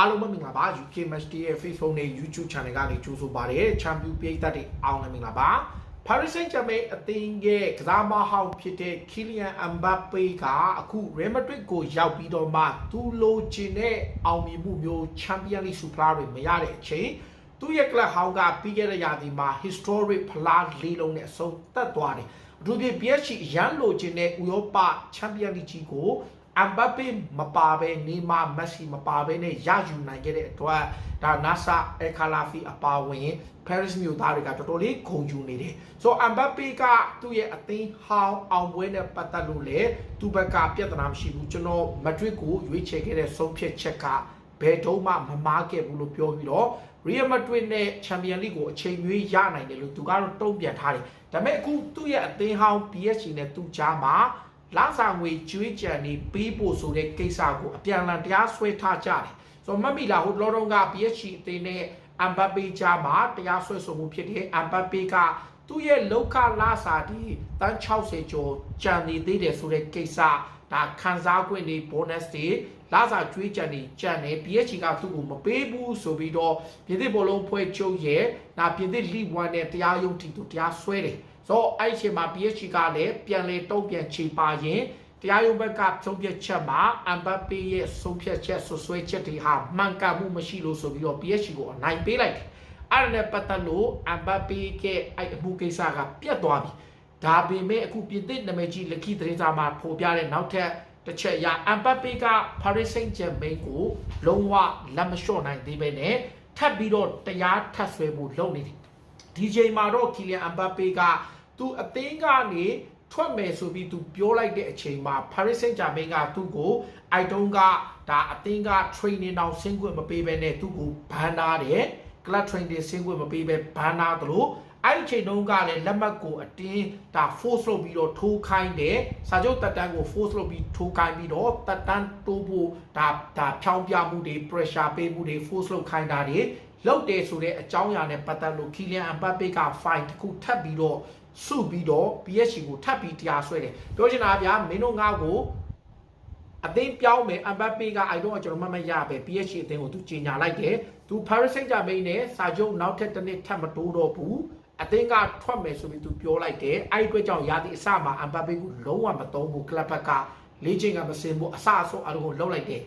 အားလုံးပဲမင်္ဂလာပါ UK Match Day ရဲ့ Facebook နဲ့ YouTube Channel ကနေကြိုဆိုပါရစေချန်ပီယံပြည်သက်တွေအားလုံးမင်္ဂလာပါ Paris Saint-Germain အသင်းရဲ့ကစားမဟောင်းဖြစ်တဲ့ Kylian Mbappe ကအခု Real Madrid ကိုရောက်ပြီးတော့မှသူလိုချင်တဲ့အောင်မြင်မှုမျိုး Champions League Super တွေမရတဲ့အချိန်သူ့ရဲ့ club ဟောင်းကပြီးခဲ့တဲ့ရာသီမှာ historic ဖလားလေးလုံးနဲ့အဆုံးသတ်သွားတယ်အထူးဖြင့် PSG အရန်လိုချင်တဲ့ဥရောပ Champions League ကြီးကို အမ်ဘပ်ပေမပါဘဲနေမာမက်ဆီမပါဘဲနဲ့ရယူနိုင်ခဲ့တဲ့အတွက်ဒါနာဆာအခါလာဖီအပါဝင်ပရစ်မြို့သားတွေကတော်တော်လေးဂုဏ်ယူနေတယ်ဆိုတော့အမ်ဘပ်ပေကသူ့ရဲ့အသင်းဟောင်းအောင်ပွဲနဲ့ပတ်သက်လို့လေသူ့ဘက်ကပြဿနာမရှိဘူးကျွန်တော်မက်ဒရစ်ကိုရွေးချယ်ခဲ့တဲ့ဆုံးဖြတ်ချက်ကဘယ်တော့မှမမားခဲ့ဘူးလို့ပြောပြီးတော့ Real Madrid နဲ့ Champions League ကိုအချိန်မွေးရနိုင်တယ်လို့သူကတော့တုံ့ပြန်ထားတယ်ဒါပေမဲ့အခုသူ့ရဲ့အသင်းဟောင်း PSG နဲ့သူ့ကြားမှာ လာစာငွေကျွေးကြံနေပေးဖို့ဆိုတဲ့ကိစ္စကိုအပြန်အလှန်တရားစွဲထားကြတယ်ဆိုတော့မတ်မီလာဟိုလောတုန်းက PSG အသင်းနဲ့အမ်ဘပ်ပေကြားမှာတရားစွဲဆိုမှုဖြစ်တယ်အမ်ဘပ်ပေကသူ့ရဲ့လောက်ခလာစာဒီတန်း60ကျော်ကြံနေသေးတယ်ဆိုတဲ့ကိစ္စဒါခံစား권တွေ bonus တွေလာစာကျွေးကြံနေကြံနေ PSG ကသူ့ကိုမပေးဘူးဆိုပြီးတော့ပြည်သစ်ဘောလုံးဖွဲ့ချုပ်ရဲ့ဒါပြည်သစ် League 1နဲ့တရားရုံးထီသူတရားစွဲတယ် ဆိုတော့အဲ့ဒီအချိန်မှာ PSG ကလည်းပြန်လေတုံ့ပြန်ချေပါရင်တရားရုံးဘက်ကဆုံးဖြတ်ချက်မှာအမ်ဘပ်ပေရဲ့ဆုံးဖြတ်ချက်ဆွဆွဲချက်တွေဟာမှန်ကန်မှုမရှိလို့ဆိုပြီးတော့ PSG ကိုအနိုင်ပေးလိုက်တယ်။အဲ့ဒါနဲ့ပတ်သက်လို့အမ်ဘပ်ပေရဲ့အဲ့အမှုကိစ္စကပြတ်သွားပြီ။ဒါပေမဲ့အခုပြင်သစ်နာမည်ကြီးလက်ခိသတင်းစာမှာဖော်ပြတဲ့နောက်ထပ်တစ်ချက်အရအမ်ဘပ်ပေက Paris Saint-Germain ကိုလုံးဝလက်မလျှော့နိုင်သေးပဲနဲ့ထပ်ပြီးတော့တရားထပ်ဆွဲဖို့လုပ်နေတယ်။ဒီချိန်မှာတော့ Kylian Mbappe က သူအသင်းကနေထွက်မယ်ဆိုပြီးသူပြောလိုက်တဲ့အချိန်မှာ Paris Saint-Germain ကသူ့ကိုအိုက်တုံးကဒါအသင်းက training တောင်ဆင်းခွင့်မပေးဘဲနဲ့သူ့ကိုဘန်နာတယ် club training ဆင်းခွင့်မပေးဘဲဘန်နာသလိုအဲ့ဒီချိန်တုန်းကလည်းလက်မှတ်ကိုအတင်းဒါ force လုပ်ပြီးတော့ထိုးခိုင်းတယ်စာချုပ်တက်တန်းကို force လုပ်ပြီးထိုးခိုင်းပြီးတော့တက်တန်းတိုးဖို့ဒါဒါဖြောင်းပြမှုတွေ pressure ပေးမှုတွေ force လုပ်ခိုင်းတာတွေလုပ်တယ်ဆိုတဲ့အကြောင်းအရာနဲ့ပတ်သက်လို့ Kylian Mbappe က fine တစ်ခုထပ်ပြီးတော့ စုပြီးတော့ PSG ကိုထပ်ပြီးတရားစွဲတယ်ပြောချင်တာဗျာမင်းတို့ငါ့ကိုအသင်းပြောင်းမယ်အမ်ဘပ်ပေကအိုက်တော့ကျွန်တော်မှတ်မရပဲ PSG အသင်းကိုသူကြီးညာလိုက်တယ်သူ Paris Saint-Germain နဲ့စာချုပ်နောက်ထပ်တစ်နှစ်ထပ်မတိုးတော့ဘူးအသင်းကထွက်မယ်ဆိုပြီးသူပြောလိုက်တယ်အဲ့ဒီအတွက်ကြောင့်ရာသီအစမှာအမ်ဘပ်ပေကိုလုံးဝမသုံးဘူးကလပ်ဘက်ကလေးချိန်ကမစင်ဘူးအစအဆုံးအလုံးကိုလှုပ်လိုက်တယ်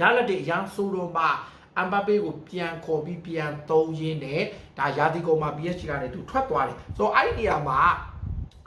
ရလက်တွေအရန်ဆိုးတော့မှ အမ်ဘပ်ပေကိုပြန်ခေါ်ပြီးပြန်သုံးရင်းနဲ့ဒါရာသီကုန်မှာ PSG ကနေသူထွက်သွားတယ်ဆိုတော့အဲ့ဒီနေရာမှာ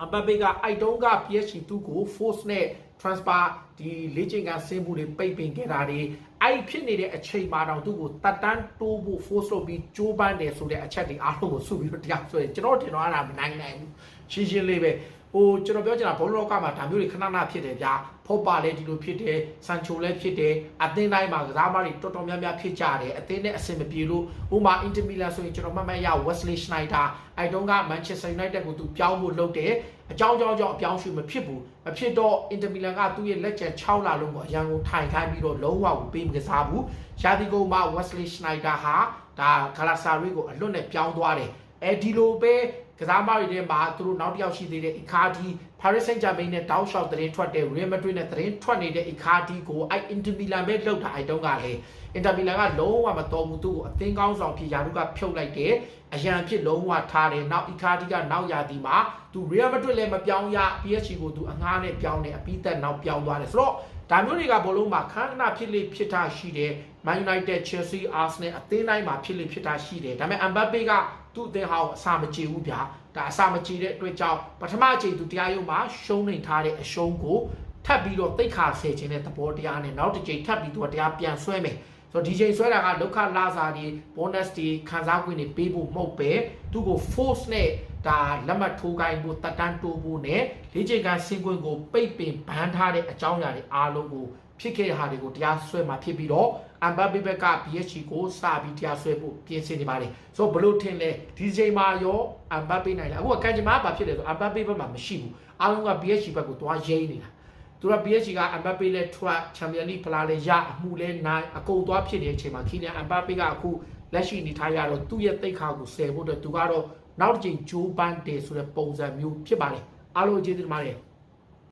အမ်ဘပ်ပေကအိုက်တုံးက PSG သူ့ကို force နဲ့ transfer ဒီလေ့ကျင့်ခန်းဆင်းမှုတွေပိတ်ပင်ခဲ့တာတွေအဲ့ဖြစ်နေတဲ့အချိန်မှာတော့သူ့ကိုတတ်တန်းတိုးဖို့ force လုပ်ပြီးကြိုးပမ်းတယ်ဆိုတဲ့အချက်တွေအားလုံးကိုစုပြီးတော့တရားဆွဲကျွန်တော်တင်တော့အဲ့ဒါမနိုင်နိုင်ဘူးရှင်းရှင်းလေးပဲ ဟိုကျွန်တော်ပြောချင်တာဘောလောကမှာဒါမျိုးတွေခဏခဏဖြစ်တယ်ဗျာဖော့ပါလဲဒီလိုဖြစ်တယ်ဆန်ချိုလဲဖြစ်တယ်အသင်းတိုင်းမှာကစားမတွေတော်တော်များများဖြစ်ကြတယ်အသင်းနဲ့အဆင်မပြေလို့ဥမာအင်တာမီလန်ဆိုရင်ကျွန်တော်မှတ်မှတ်ရ Wesley Schneider အဲ့တုန်းက Manchester United ကိုသူပြောင်းဖို့လုပ်တယ်အကြောင်းကြောင်းကြောင့်အပြောင်းရွှေ့မဖြစ်ဘူးမဖြစ်တော့အင်တာမီလန်ကသူ့ရဲ့လက်ကျန်6လလုံးကိုအရန်ကိုထိုင်ခိုင်းပြီးတော့လုံးဝကိုပေးမကစားဘူးရာသီကုန်မှာ Wesley Schneider ဟာဒါဂလာဆာရီကိုအလွတ်နဲ့ပြောင်းသွားတယ်အဲဒီလိုပဲ ကစားမတွေထဲမှာသူတို့နောက်တစ်ယောက်ရှိသေးတဲ့ Icardi Paris Saint-Germain နဲ့တောက်လျှောက်သတင်းထွက်တဲ့ Real Madrid နဲ့သတင်းထွက်နေတဲ့ Icardi ကိုအဲ့ Inter Milan ပဲလောက်တာအဲ့တုန်းကလေ Inter Milan ကလုံးဝမတော်ဘူးသူ့ကိုအသင်းကောင်းဆောင်ဖြစ်ယာရုကဖြုတ်လိုက်တယ်အရန်ဖြစ်လုံးဝထားတယ်နောက် Icardi ကနောက်ရာသီမှာသူ Real Madrid လည်းမပြောင်းရ PSG ကိုသူအငှားနဲ့ပြောင်းတယ်အပြီးသက်နောက်ပြောင်းသွားတယ်ဆိုတော့ ဒါမျိုးတွေကဘလုံးမှာခန်းခဏဖြစ်လေဖြစ်တာရှိတယ် Man United Chelsea Arsenal အသင်းတိုင်းမှာဖြစ်လေဖြစ်တာရှိတယ်ဒါပေမဲ့ Mbappe ကသူ့အသင်းဟောင်းအစာမကြေဘူးဗျာဒါအစာမကြေတဲ့အတွက်ကြောင့်ပထမအချိန်သူတရားရုံးမှာရှုံးနေထားတဲ့အရှုံးကိုထပ်ပြီးတော့တိတ်ခါဆယ်ခြင်းတဲ့သဘောတရားနဲ့နောက်တစ်ချိန်ထပ်ပြီးတော့တရားပြန်ဆွဲမယ် ဆိုတော့ဒီချိန်ဆွဲတာကလောက်ခလာစာတွေ bonus တွေခံစား권တွေပေးဖို့မဟုတ်ပဲသူ့ကို force နဲ့ဒါလက်မှတ်ထိုးခိုင်းဖို့တက်တန်းတိုးဖို့နဲ့လေ့ကျင့်ခန်းဆင်းခွင့်ကိုပိတ်ပင်ဘန်းထားတဲ့အကြောင်းအရာတွေအားလုံးကိုဖြစ်ခဲ့တဲ့ဟာတွေကိုတရားစွဲမှာဖြစ်ပြီးတော့အမ်ဘတ်ဘေဘက်က PSG ကိုစပြီးတရားစွဲဖို့ပြင်ဆင်နေပါတယ်ဆိုတော့ဘလို့ထင်လဲဒီချိန်မှာရောအမ်ဘတ်ပေးနိုင်လားအခုကကန်ဂျမားဘာဖြစ်လဲဆိုအမ်ဘတ်ဘေဘက်မှာမရှိဘူးအားလုံးက PSG ဘက်ကိုသွားရိမ့်နေတာ သူက PSG ကအမ်ဘတ်ပေးလဲထွက်ချန်ပီယံလိဖလားလဲရအမှုလဲနိုင်အကုန်သွားဖြစ်တဲ့အချိန်မှာခီလန်အမ်ဘတ်ပေးကအခုလက်ရှိနေထားရတော့သူ့ရဲ့တိတ်ခါကိုဆယ်ဖို့အတွက်သူကတော့နောက်တစ်ချိန်ဂျိုးပန်းတယ်ဆိုတဲ့ပုံစံမျိုးဖြစ်ပါတယ်အားလုံးကျေးဇူးတင်ပါတယ်